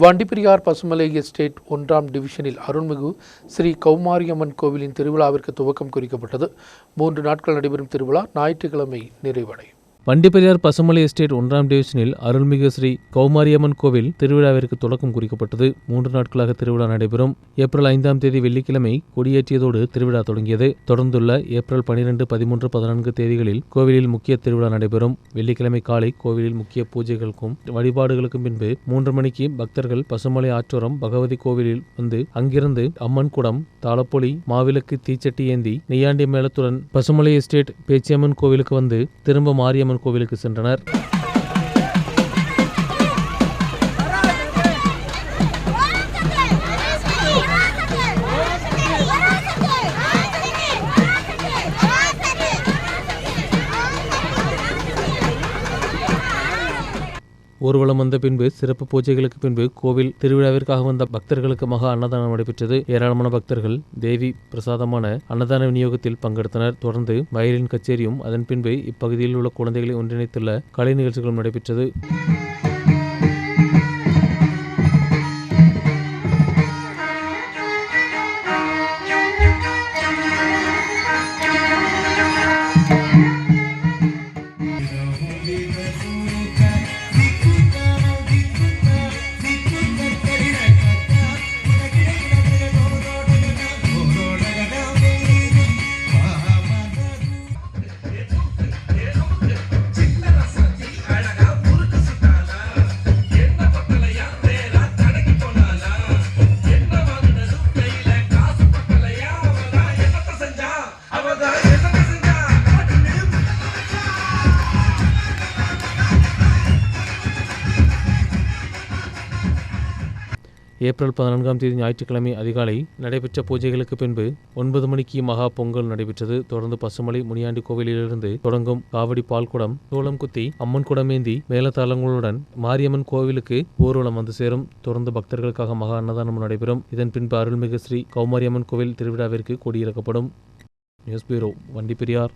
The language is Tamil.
வண்டிப்பிரியார் பசுமலை எஸ்டேட் ஒன்றாம் டிவிஷனில் அருள்மிகு ஸ்ரீ கௌமாரியம்மன் கோவிலின் திருவிழாவிற்கு துவக்கம் குறிக்கப்பட்டது. மூன்று நாட்கள் நடைபெறும் திருவிழா ஞாயிற்றுக்கிழமை நிறைவடையும். வண்டிப்பெரியார் பசுமலை எஸ்டேட் ஒன்றாம் டிவிஷனில் அருள்மிகு ஸ்ரீ கௌமாரியம்மன் கோவில் திருவிழாவிற்கு தொடக்கம் குறிக்கப்பட்டது. மூன்று நாட்களாக திருவிழா நடைபெறும். ஏப்ரல் ஐந்தாம் தேதி வெள்ளிக்கிழமை கொடியேற்றியதோடு திருவிழா தொடங்கியது. தொடர்ந்துள்ள ஏப்ரல் பனிரெண்டு பதிமூன்று பதினான்கு தேதிகளில் கோவிலில் முக்கிய திருவிழா நடைபெறும். வெள்ளிக்கிழமை காலை கோவிலில் முக்கிய பூஜைகளுக்கும் வழிபாடுகளுக்கும் பின்பு மூன்று மணிக்கு பக்தர்கள் பசுமலை ஆற்றோரம் பகவதி கோவிலில் வந்து அங்கிருந்து அம்மன் குடம் தாளப்பொலி மாவிளக்கு தீச்சட்டி ஏந்தி நெய்யாண்டி மேளத்துடன் பசுமலை எஸ்டேட் பேச்சியம்மன் கோவிலுக்கு வந்து திரும்ப மாரியம்மன் கோவிலுக்கு சென்றனர். ஊர்வலம் வந்த பின்பு சிறப்பு பூஜைகளுக்கு பின்பு கோவில் திருவிழாவிற்காக வந்த பக்தர்களுக்கு மகா அன்னதானம் நடைபெற்றது. ஏராளமான பக்தர்கள் தேவி பிரசாதமான அன்னதான விநியோகத்தில் பங்கெடுத்தனர். தொடர்ந்து வயலின் கச்சேரியும் அதன் பின்பு இப்பகுதியில் உள்ள குழந்தைகளை ஒன்றிணைத்துள்ள கலை நிகழ்ச்சிகளும் நடைபெற்றது. ஏப்ரல் பதினான்காம் தேதி ஞாயிற்றுக்கிழமை அதிகாலை நடைபெற்ற பூஜைகளுக்கு பின்பு ஒன்பது மணிக்கு மகா பொங்கல் நடைபெற்றது. தொடர்ந்து பசுமலை முனியாண்டி கோவிலிலிருந்து தொடங்கும் காவடி பால்குடம் சோளம் குத்தி அம்மன் குடமேந்தி மேலதாளங்களுடன் மாரியம்மன் கோவிலுக்கு ஊர்வலம் வந்து சேரும். தொடர்ந்து பக்தர்களுக்காக மகா அன்னதானம் நடைபெறும். இதன் பின்பு அருள்மிகு ஸ்ரீ கௌமாரியம்மன் கோவில் திருவிழாவிற்கு கொடியிறக்கப்படும். News bureau Vandiperiyar.